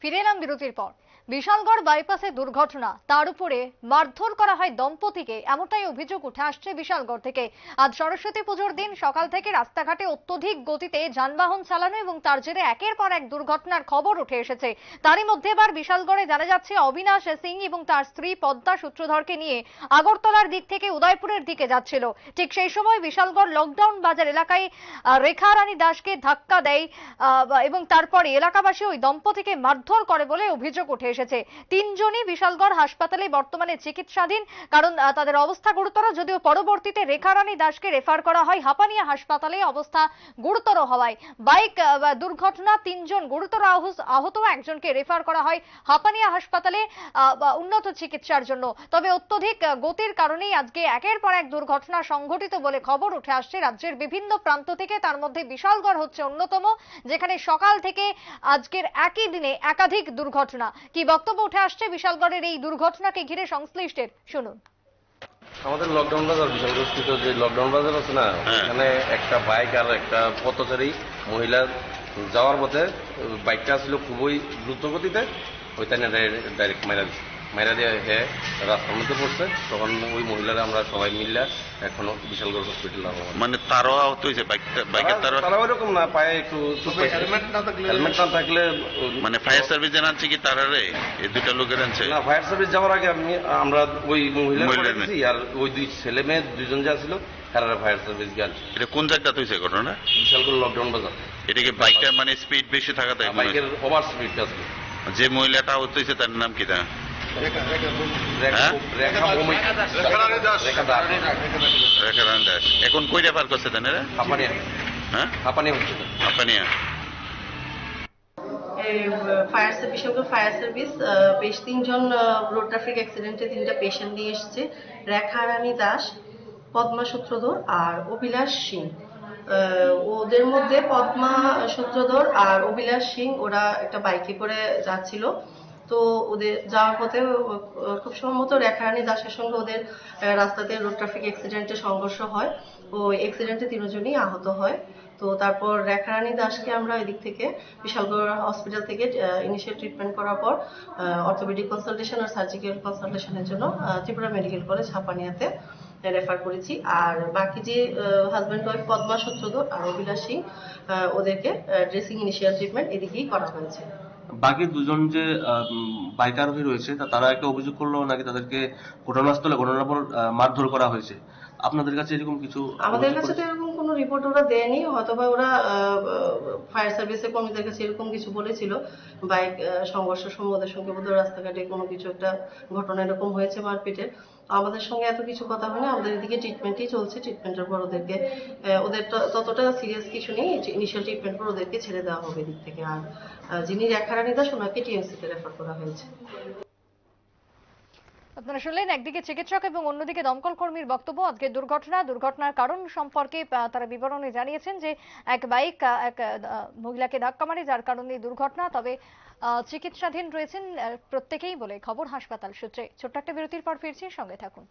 ফিরে এলাম বিরতির পর। বিশালগড় বাইপাসে দুর্ঘটনা। তার উপরে মারধর করা হয় দম্পতিকে। এমনটাই অভিযোগ উঠে আসছে বিশালগড় থেকে। আজ সরস্বতী পুজোর দিন সকাল থেকে রাস্তাঘাটে অত্যধিক গতিতে যানবাহন চালানো এবং তার জেরে একের পর এক দুর্ঘটনার খবর উঠে এসেছে। তারই মধ্যে এবার বিশালগড়ে জানা যাচ্ছে অবিনাশ সিং এবং তার স্ত্রী পদ্মা সূত্রধরকে নিয়ে আগরতলার দিক থেকে উদয়পুরের দিকে যাচ্ছিল। ঠিক সেই সময় বিশালগড় লকডাউন বাজার এলাকায় রেখা রানী দাসকে ধাক্কা দেয় এবং তারপরে এলাকাবাসী ওই দম্পতিকে মারধর করে বলে অভিযোগ উঠে এসেছে। তিনজনই বিশালগড় হাসপাতালে বর্তমানে চিকিৎসাধীন, কারণ তাদের অবস্থা গুরুতর, যদিও পরবর্তীতে রেখা রানী দাসকে রেফার করা হয়। হাপানিয়া হাসপাতালে অবস্থা গুরুতর হওয়ায় বাইক দুর্ঘটনা, তিনজন গুরুতর আহত, একজনকে রেফার করা হয় হাপানিয়া হাসপাতালে উন্নত চিকিৎসার জন্য। তবে অত্যধিক গতির কারণেই আজকে একের পর এক দুর্ঘটনা সংঘটিত বলে খবর উঠে আসছে রাজ্যের বিভিন্ন প্রান্ত থেকে। তার মধ্যে বিশালগড় হচ্ছে অন্যতম, যেখানে সকাল থেকে আজকের একই দিনে একাধিক দুর্ঘটনা। কি বক্তব্য উঠে আসছে বিশালগড়ের এই দুর্ঘটনাকে ঘিরে সংশ্লিষ্টের। শুনুন। আমাদের লকডাউন বাজার বিশালগড়স্থিত যে লকডাউন বাজার আছে না হ্যাঁ। এখানে একটা বাইক আর একটা পথচারী মহিলা যাওয়ার পথে বাইকটা ছিল খুবই দ্রুত গতিতে ওইখানে ডাইরেক্ট মাইরা দিচ্ছে মাইরা দিয়ে হে রাস্তার মধ্যে পড়ছে তখন ওই মহিলারা আমরা সবাই মিললে এখনও বিশালগড় হসপিটাল মানে তারও আহত হয়েছে? বাইকের তারও তারা ওইরকম না পায়ে একটু হেলমেট না থাকলে হেলমেট না থাকলে মানে ফায়ার সার্ভিস জানাচ্ছে কি তারারে এই দুটা লোকের আনছে? না ফায়ার সার্ভিস যাওয়ার আগে আমি আমরা ওই মহিলা আর ওই দুই ছেলে মেয়ে দুজন যা ছিল তারা ফায়ার সার্ভিস গেল এটা কোন জায়গাতে হয়েছে ঘটনা বিশাল করে লকডাউন বাজার। এটা কি বাইকটা মানে স্পিড বেশি থাকাতে বাইকের ওভার স্পিড আছে যে মহিলাটা আহত হয়েছে তার নাম কি তা রেখা হ্যাঁ? রেখা ভৌমিক রেখা দাস এখন কই রেফার করছে হ্যাঁ Hapania fire service fire service বেশ তিনজন রোড ট্রাফিক অ্যাক্সিডেন্টে তিনটা পেশেন্ট নিয়ে এসেছে রেখা রানী দাস পদ্মা সূত্রধর আর অভিলাষ সিং আহ, ওদের মধ্যে পদ্মা সূত্রধর আর অভিলাষ সিং ওরা একটা বাইকে করে যাচ্ছিল তো ওদের যাওয়ার পথে খুব সম্ভবত রেখারানী দাসের সঙ্গে ওদের রাস্তাতে রোড ট্রাফিক অ্যাক্সিডেন্টে সংঘর্ষ হয়। ও অ্যাক্সিডেন্টে তিনজনই আহত হয়। তো তারপর রেখারানী দাসকে আমরা এদিক থেকে, বিশালগড় হসপিটাল থেকে ইনিশিয়াল ট্রিটমেন্ট করার পর অর্থোপেডিক কনসালটেশন আর সার্জিক্যাল কনসালটেশনের জন্য ত্রিপুরা মেডিকেল কলেজ হাপানিয়াতে রেফার করেছি। আর বাকি যে হাজব্যান্ড ওয়াইফ পদ্মা সূত্রধর আর অভিলাষ সিং ওদেরকে ড্রেসিং ইনিশিয়াল ট্রিটমেন্ট এদিকেই করা হয়েছে। বাকি দুজন যে বাইক আরোহী রয়েছে তারা একটা অভিযোগ করল নাকি তাদেরকে ঘটনাস্থলে ঘটনার পর মারধর করা হয়েছে। আপনাদের কাছে এরকম কিছু আমাদের কাছে তো এরকম কোনো রিপোর্ট ওরা দেয়নি হয়তোবা ওরা ফায়ার সার্ভিসের কর্মীদের কাছে এরকম কিছু বলেছিল। বাইক সংঘর্ষের সময় ওদের সঙ্গে বোধহয় রাস্তাঘাটে কোনো কিছু একটা ঘটনা এরকম হয়েছে মারপিটের। আমাদের সঙ্গে এত কিছু কথা হয় না আমাদের এদিকে ট্রিটমেন্টই চলছে ট্রিটমেন্টের পর ওদেরকে ওদের ততটা সিরিয়াস কিছু নেই ইনিশিয়াল ট্রিটমেন্ট পর ওদেরকে ছেড়ে দেওয়া হবে এদিক থেকে। আর যিনি রেখারানী দাস ওনাকে টিএমসিতে রেফার করা হয়েছে। আপনারা শুনলেন, একদিকে চিকিৎসক এবং অন্যদিকে দমকল কর্মীর বক্তব্য। আজকে দুর্ঘটনা, দুর্ঘটনার কারণ সম্পর্কে তারা বিবরণে জানিয়েছেন যে এক বাইক এক মহিলাকে ধাক্কা মারে যার কারণে দুর্ঘটনা। তবে চিকিৎসাধীন রয়েছেন প্রত্যেকেই বলে খবর হাসপাতাল সূত্রে। ছোট্ট একটা বিরতির পর ফিরছি, সঙ্গে থাকুন।